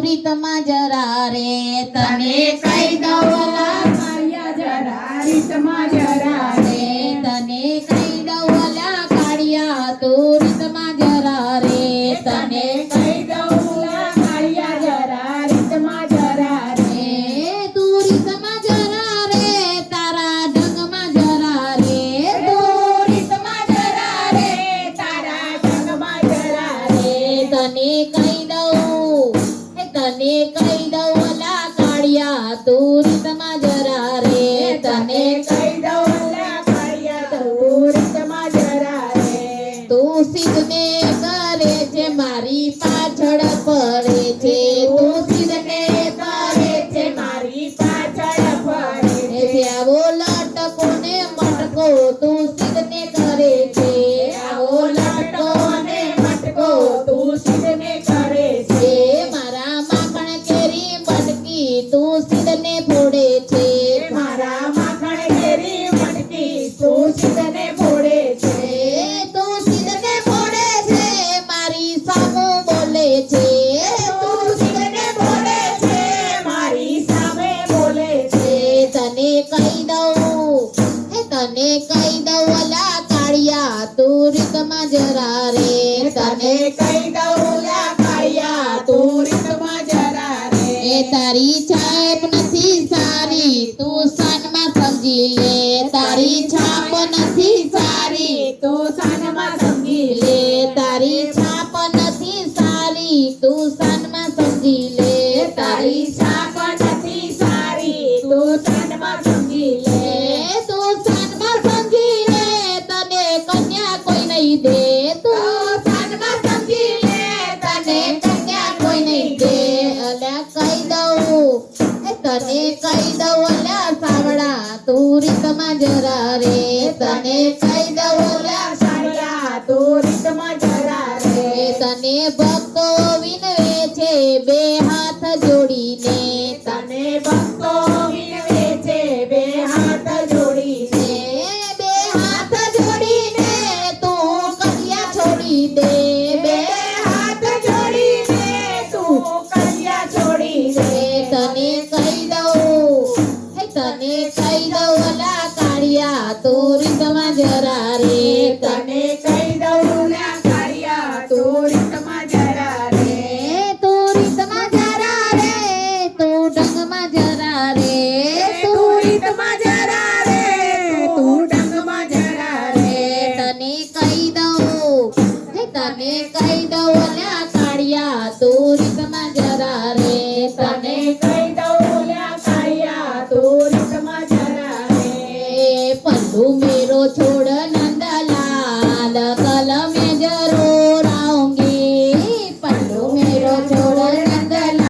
રીતમાં જરા રે તને અલા કાળિયા જરા રીતમાં જરા તને કહી દઉં અલા કાળિયા, તું રીતમાં જરા રે. તને કહી દઉં તું રીતમાં જરા કરે છે મારી પાછળ પડે બોલે છે તું સિદ્ધને ફોડે છે મારી સામે બોલે છે. એ તને કહી દઉં તને કહી દઉં અલા કાળિયા તું રીતમાં જરા રે. તને તને કહી દઉં કાળિયા તું રીતમાં જરા રે. એ તારી છાપ નથી સારી તું સાનમાં સમજી લે. તારી છાપ નથી સારી. તું તને કહી દઉં તને સાવડા તું રીતમાં જરા રે. તને કહી દઉં અલ્યા તું રીતમાં જરા રે. તને ભક્તો છે બે હાથ જોડીને તને ભક્તો વિનવે છે બે હાથ જોડીને કહી દઉં અલ્યા કાળિયા રીતમાં